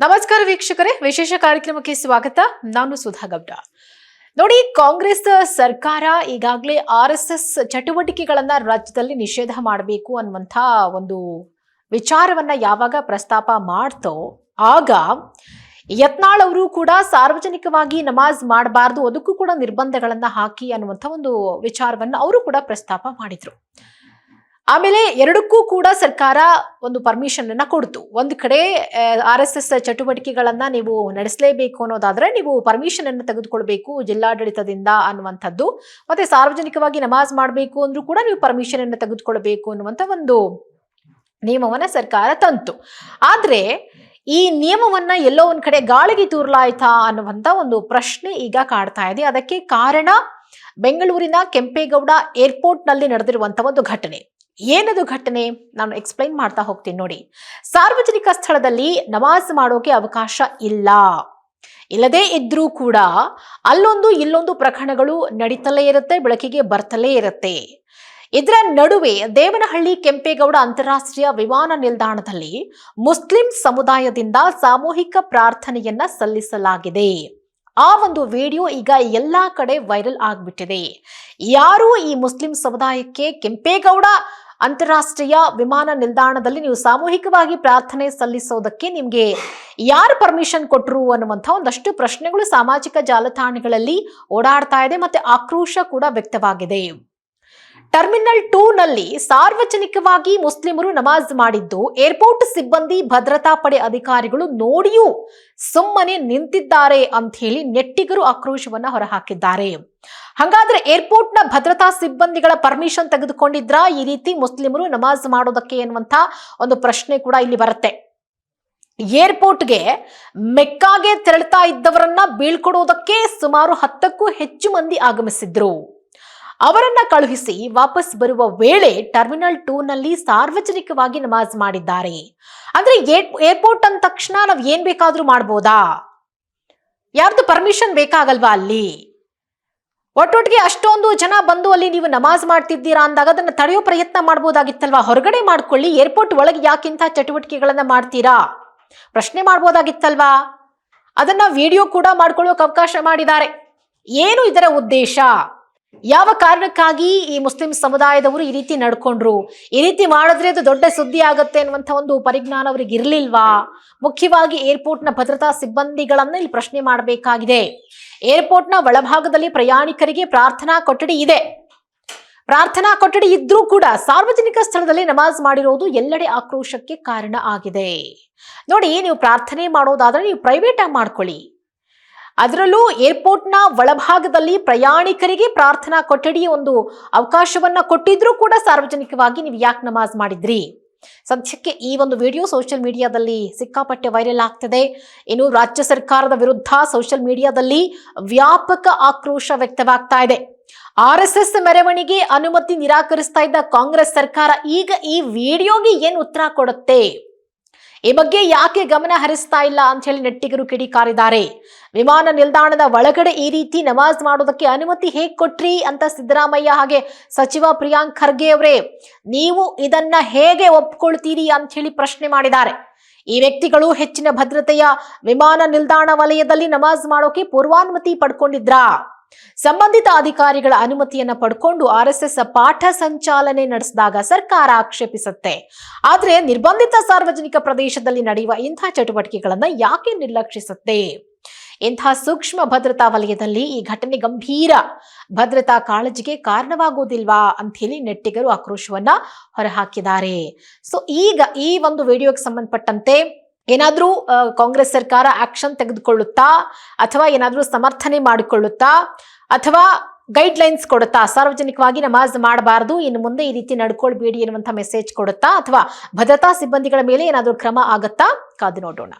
ನಮಸ್ಕಾರ ವೀಕ್ಷಕರೇ, ವಿಶೇಷ ಕಾರ್ಯಕ್ರಮಕ್ಕೆ ಸ್ವಾಗತ. ನಾನು ಸುಧಾ ಗೌಡ. ನೋಡಿ, ಕಾಂಗ್ರೆಸ್ ಸರ್ಕಾರ ಈಗಾಗಲೇ ಆರ್ ಎಸ್ ಎಸ್ ಚಟುವಟಿಕೆಗಳನ್ನ ರಾಜ್ಯದಲ್ಲಿ ನಿಷೇಧ ಮಾಡಬೇಕು ಅನ್ನುವಂಥ ಒಂದು ವಿಚಾರವನ್ನ ಯಾವಾಗ ಪ್ರಸ್ತಾಪ ಮಾಡ್ತೋ, ಆಗ ಯತ್ನಾಳ್ ಅವರು ಕೂಡ ಸಾರ್ವಜನಿಕವಾಗಿ ನಮಾಜ್ ಮಾಡಬಾರ್ದು, ಅದಕ್ಕೂ ಕೂಡ ನಿರ್ಬಂಧಗಳನ್ನ ಹಾಕಿ ಅನ್ನುವಂಥ ಒಂದು ವಿಚಾರವನ್ನ ಅವರು ಕೂಡ ಪ್ರಸ್ತಾಪ ಮಾಡಿದ್ರು. ಆಮೇಲೆ ಎರಡಕ್ಕೂ ಕೂಡ ಸರ್ಕಾರ ಒಂದು ಪರ್ಮಿಷನ್ ಅನ್ನ ಕೊಡ್ತು. ಒಂದು ಕಡೆ ಆರ್ ಎಸ್ ಎಸ್ ಚಟುವಟಿಕೆಗಳನ್ನ ನೀವು ನಡೆಸಲೇಬೇಕು ಅನ್ನೋದಾದ್ರೆ ನೀವು ಪರ್ಮಿಷನ್ ಅನ್ನು ತೆಗೆದುಕೊಳ್ಬೇಕು ಜಿಲ್ಲಾಡಳಿತದಿಂದ ಅನ್ನುವಂಥದ್ದು. ಮತ್ತೆ ಸಾರ್ವಜನಿಕವಾಗಿ ನಮಾಜ್ ಮಾಡಬೇಕು ಅಂದ್ರೂ ಕೂಡ ನೀವು ಪರ್ಮಿಷನ್ ಅನ್ನು ತೆಗೆದುಕೊಳ್ಬೇಕು ಅನ್ನುವಂಥ ಒಂದು ನಿಯಮವನ್ನ ಸರ್ಕಾರ ತಂತು. ಆದ್ರೆ ಈ ನಿಯಮವನ್ನ ಎಲ್ಲೋ ಒಂದ್ ಕಡೆ ಗಾಳಿಗೆ ತೂರ್ಲಾಯ್ತಾ ಅನ್ನುವಂಥ ಒಂದು ಪ್ರಶ್ನೆ ಈಗ ಕಾಡ್ತಾ ಇದೆ. ಅದಕ್ಕೆ ಕಾರಣ ಬೆಂಗಳೂರಿನ ಕೆಂಪೇಗೌಡ ಏರ್ಪೋರ್ಟ್ನಲ್ಲಿ ನಡೆದಿರುವಂತ ಒಂದು ಘಟನೆ. ಏನದು ಘಟನೆ? ನಾನು ಎಕ್ಸ್ಪ್ಲೈನ್ ಮಾಡ್ತಾ ಹೋಗ್ತೀನಿ ನೋಡಿ. ಸಾರ್ವಜನಿಕ ಸ್ಥಳದಲ್ಲಿ ನಮಾಜ್ ಮಾಡೋಕೆ ಅವಕಾಶ ಇಲ್ಲ. ಇಲ್ಲದೇ ಇದ್ರೂ ಕೂಡ ಅಲ್ಲೊಂದು ಇಲ್ಲೊಂದು ಪ್ರಕರಣಗಳು ನಡೀತಲೇ ಇರುತ್ತೆ, ಬೆಳಕಿಗೆ ಬರ್ತಲೇ ಇರುತ್ತೆ. ಇದರ ನಡುವೆ ದೇವನಹಳ್ಳಿ ಕೆಂಪೇಗೌಡ ಅಂತಾರಾಷ್ಟ್ರೀಯ ವಿಮಾನ ನಿಲ್ದಾಣದಲ್ಲಿ ಮುಸ್ಲಿಂ ಸಮುದಾಯದಿಂದ ಸಾಮೂಹಿಕ ಪ್ರಾರ್ಥನೆಯನ್ನ ಸಲ್ಲಿಸಲಾಗಿದೆ. ಆ ಒಂದು ವಿಡಿಯೋ ಈಗ ಎಲ್ಲಾ ಕಡೆ ವೈರಲ್ ಆಗ್ಬಿಟ್ಟಿದೆ. ಯಾರು ಈ ಮುಸ್ಲಿಂ ಸಮುದಾಯಕ್ಕೆ ಕೆಂಪೇಗೌಡ ಅಂತಾರಾಷ್ಟ್ರೀಯ ವಿಮಾನ ನಿಲ್ದಾಣದಲ್ಲಿ ನೀವು ಸಾಮೂಹಿಕವಾಗಿ ಪ್ರಾರ್ಥನೆ ಸಲ್ಲಿಸೋದಕ್ಕೆ ನಿಮ್ಗೆ ಯಾರು ಪರ್ಮಿಷನ್ ಕೊಟ್ಟರು ಅನ್ನುವಂಥ ಒಂದಷ್ಟು ಪ್ರಶ್ನೆಗಳು ಸಾಮಾಜಿಕ ಜಾಲತಾಣಗಳಲ್ಲಿ ಓಡಾಡ್ತಾ ಇದೆ ಮತ್ತೆ ಆಕ್ರೋಶ ಕೂಡ ವ್ಯಕ್ತವಾಗಿದೆ. ಟರ್ಮಿನಲ್ ಟೂ ನಲ್ಲಿ ಸಾರ್ವಜನಿಕವಾಗಿ ಮುಸ್ಲಿಮರು ನಮಾಜ್ ಮಾಡಿದ್ದು ಏರ್ಪೋರ್ಟ್ ಸಿಬ್ಬಂದಿ ಭದ್ರತಾ ಪಡೆ ಅಧಿಕಾರಿಗಳು ನೋಡಿಯೂ ಸುಮ್ಮನೆ ನಿಂತಿದ್ದಾರೆ ಅಂತ ಹೇಳಿ ನೆಟ್ಟಿಗರು ಆಕ್ರೋಶವನ್ನ ಹೊರಹಾಕಿದ್ದಾರೆ. ಹಾಗಾದ್ರೆ ಏರ್ಪೋರ್ಟ್ನ ಭದ್ರತಾ ಸಿಬ್ಬಂದಿಗಳ ಪರ್ಮಿಷನ್ ತೆಗೆದುಕೊಂಡಿದ್ರ? ಈ ರೀತಿ ಮುಸ್ಲಿಮರು ನಮಾಜ್ ಮಾಡೋದಕ್ಕೆ ಎನ್ನುವಂತ ಒಂದು ಪ್ರಶ್ನೆ ಕೂಡ ಇಲ್ಲಿ ಬರುತ್ತೆ. ಏರ್ಪೋರ್ಟ್ಗೆ ಮೆಕ್ಕಾಗೆ ತೆರಳುತ್ತಾ ಇದ್ದವರನ್ನ ಬೀಳ್ಕೊಡೋದಕ್ಕೆ ಸುಮಾರು ಹತ್ತಕ್ಕೂ ಹೆಚ್ಚು ಮಂದಿ ಆಗಮಿಸಿದ್ರು. ಅವರನ್ನ ಕಳುಹಿಸಿ ವಾಪಸ್ ಬರುವ ವೇಳೆ ಟರ್ಮಿನಲ್ ಟೂ ನಲ್ಲಿ ಸಾರ್ವಜನಿಕವಾಗಿ ನಮಾಜ್ ಮಾಡಿದ್ದಾರೆ. ಅಂದ್ರೆ ಏರ್ಪೋರ್ಟ್ ಅಂದ ತಕ್ಷಣ ನಾವ್ ಏನ್ ಬೇಕಾದ್ರೂ ಮಾಡ್ಬೋದಾ? ಯಾರ್ದು ಪರ್ಮಿಷನ್ ಬೇಕಾಗಲ್ವಾ ಅಲ್ಲಿ? ಒಟ್ಟೊಟ್ಟಿಗೆ ಅಷ್ಟೊಂದು ಜನ ಬಂದು ಅಲ್ಲಿ ನೀವು ನಮಾಜ್ ಮಾಡ್ತಿದ್ದೀರಾ ಅಂದಾಗ ಅದನ್ನ ತಡೆಯೋ ಪ್ರಯತ್ನ ಮಾಡ್ಬೋದಾಗಿತ್ತಲ್ವಾ? ಹೊರಗಡೆ ಮಾಡ್ಕೊಳ್ಳಿ, ಏರ್ಪೋರ್ಟ್ ಒಳಗೆ ಯಾಕಿಂತ ಚಟುವಟಿಕೆಗಳನ್ನ ಮಾಡ್ತೀರಾ? ಪ್ರಶ್ನೆ ಮಾಡ್ಬೋದಾಗಿತ್ತಲ್ವಾ? ಅದನ್ನ ವಿಡಿಯೋ ಕೂಡ ಮಾಡ್ಕೊಳ್ಳೋಕೆ ಅವಕಾಶ ಮಾಡಿದ್ದಾರೆ. ಏನು ಇದರ ಉದ್ದೇಶ? ಯಾವ ಕಾರಣಕ್ಕಾಗಿ ಈ ಮುಸ್ಲಿಂ ಸಮುದಾಯದವರು ಈ ರೀತಿ ನಡ್ಕೊಂಡ್ರು? ಈ ರೀತಿ ಮಾಡಿದ್ರೆ ಅದು ದೊಡ್ಡ ಸುದ್ದಿ ಆಗುತ್ತೆ ಅನ್ನುವಂಥ ಒಂದು ಪರಿಜ್ಞಾನ ಅವರಿಗೆ ಇರ್ಲಿಲ್ವಾ? ಮುಖ್ಯವಾಗಿ ಏರ್ಪೋರ್ಟ್ನ ಭದ್ರತಾ ಸಿಬ್ಬಂದಿಗಳನ್ನ ಇಲ್ಲಿ ಪ್ರಶ್ನೆ ಮಾಡಬೇಕಾಗಿದೆ. ಏರ್ಪೋರ್ಟ್ನ ಒಳಭಾಗದಲ್ಲಿ ಪ್ರಯಾಣಿಕರಿಗೆ ಪ್ರಾರ್ಥನಾ ಕೊಠಡಿ ಇದೆ. ಪ್ರಾರ್ಥನಾ ಕೊಠಡಿ ಇದ್ರೂ ಕೂಡ ಸಾರ್ವಜನಿಕ ಸ್ಥಳದಲ್ಲಿ ನಮಾಜ್ ಮಾಡಿರೋದು ಎಲ್ಲೆಡೆ ಆಕ್ರೋಶಕ್ಕೆ ಕಾರಣ ಆಗಿದೆ. ನೋಡಿ, ನೀವು ಪ್ರಾರ್ಥನೆ ಮಾಡೋದಾದ್ರೆ ನೀವು ಪ್ರೈವೇಟ್ ಆಗಿ ಮಾಡ್ಕೊಳ್ಳಿ. ಅದರಲ್ಲೂ ಏರ್ಪೋರ್ಟ್ನ ಒಳಭಾಗದಲ್ಲಿ ಪ್ರಯಾಣಿಕರಿಗೆ ಪ್ರಾರ್ಥನಾ ಕೊಠಡಿ ಒಂದು ಅವಕಾಶವನ್ನ ಕೊಟ್ಟಿದ್ರೂ ಕೂಡ ಸಾರ್ವಜನಿಕವಾಗಿ ನೀವು ಯಾಕೆ ನಮಾಜ್ ಮಾಡಿದ್ರಿ? ಸದ್ಯಕ್ಕೆ ಈ ಒಂದು ವಿಡಿಯೋ ಸೋಷಿಯಲ್ ಮೀಡಿಯಾದಲ್ಲಿ ಸಿಕ್ಕಾಪಟ್ಟೆ ವೈರಲ್ ಆಗ್ತಿದೆ. ಇನ್ನು ರಾಜ್ಯ ಸರ್ಕಾರದ ವಿರುದ್ಧ ಸೋಷಿಯಲ್ ಮೀಡಿಯಾದಲ್ಲಿ ವ್ಯಾಪಕ ಆಕ್ರೋಶ ವ್ಯಕ್ತವಾಗ್ತಾ ಇದೆ. ಆರ್ ಎಸ್ ಎಸ್ ಮೆರವಣಿಗೆ ಅನುಮತಿ ನಿರಾಕರಿಸ್ತಾ ಇದ್ದ ಕಾಂಗ್ರೆಸ್ ಸರ್ಕಾರ ಈಗ ಈ ವಿಡಿಯೋಗೆ ಏನು ಉತ್ತರ ಕೊಡುತ್ತೆ? ಈ ಬಗ್ಗೆ ಯಾಕೆ ಗಮನ ಹರಿಸ್ತಾ ಇಲ್ಲ ಅಂತ ಹೇಳಿ ನೆಟ್ಟಿಗರು ಕಿಡಿಕಾರಿದ್ದಾರೆ. ವಿಮಾನ ನಿಲ್ದಾಣದ ಒಳಗಡೆ ಈ ರೀತಿ ನಮಾಜ್ ಮಾಡೋದಕ್ಕೆ ಅನುಮತಿ ಹೇಗ್ ಕೊಟ್ರಿ ಅಂತ ಸಿದ್ದರಾಮಯ್ಯ ಹಾಗೆ ಸಚಿವ ಪ್ರಿಯಾಂಕ್ ಖರ್ಗೆ ಅವರೇ, ನೀವು ಇದನ್ನ ಹೇಗೆ ಒಪ್ಕೊಳ್ತೀರಿ ಅಂತ ಹೇಳಿ ಪ್ರಶ್ನೆ ಮಾಡಿದ್ದಾರೆ. ಈ ವ್ಯಕ್ತಿಗಳು ಹೆಚ್ಚಿನ ಭದ್ರತೆಯ ವಿಮಾನ ನಿಲ್ದಾಣ ವಲಯದಲ್ಲಿ ನಮಾಜ್ ಮಾಡೋಕೆ ಪೂರ್ವಾನುಮತಿ ಪಡ್ಕೊಂಡಿದ್ರಾ? ಸಂಬಂಧಿತ ಅಧಿಕಾರಿಗಳ ಅನುಮತಿಯನ್ನ ಪಡ್ಕೊಂಡು ಆರ್ ಎಸ್ ಎಸ್ ಪಾಠ ಸಂಚಾಲನೆ ನಡೆಸಿದಾಗ ಸರ್ಕಾರ ಆಕ್ಷೇಪಿಸುತ್ತೆ. ಆದ್ರೆ ನಿರ್ಬಂಧಿತ ಸಾರ್ವಜನಿಕ ಪ್ರದೇಶದಲ್ಲಿ ನಡೆಯುವ ಇಂಥ ಚಟುವಟಿಕೆಗಳನ್ನ ಯಾಕೆ ನಿರ್ಲಕ್ಷಿಸುತ್ತೆ? ಇಂತಹ ಸೂಕ್ಷ್ಮ ಭದ್ರತಾ ವಲಯದಲ್ಲಿ ಈ ಘಟನೆ ಗಂಭೀರ. ಭದ್ರತಾ ಕಾಳಜಿಗೆ ಕಾರಣವಾಗುವುದಿಲ್ವಾ ಅಂತ ಹೇಳಿ ನೆಟ್ಟಿಗರು ಆಕ್ರೋಶವನ್ನ ಹೊರಹಾಕಿದ್ದಾರೆ. ಸೊ ಈಗ ಈ ಒಂದು ವಿಡಿಯೋಗೆ ಸಂಬಂಧಪಟ್ಟಂತೆ ಏನಾದ್ರೂ ಕಾಂಗ್ರೆಸ್ ಸರ್ಕಾರ ಆಕ್ಷನ್ ತೆಗೆದುಕೊಳ್ಳುತ್ತಾ, ಅಥವಾ ಏನಾದರೂ ಸಮರ್ಥನೆ ಮಾಡಿಕೊಳ್ಳುತ್ತಾ, ಅಥವಾ ಗೈಡ್ ಲೈನ್ಸ್ ಕೊಡುತ್ತಾ, ಸಾರ್ವಜನಿಕವಾಗಿ ನಮಾಜ್ ಮಾಡಬಾರದು, ಇನ್ನು ಮುಂದೆ ಈ ರೀತಿ ನಡ್ಕೊಳ್ಬೇಡಿ ಎನ್ನುವಂಥ ಮೆಸೇಜ್ ಕೊಡುತ್ತಾ, ಅಥವಾ ಭದ್ರತಾ ಸಿಬ್ಬಂದಿಗಳ ಮೇಲೆ ಏನಾದರೂ ಕ್ರಮ ಆಗುತ್ತಾ, ಕಾದು ನೋಡೋಣ.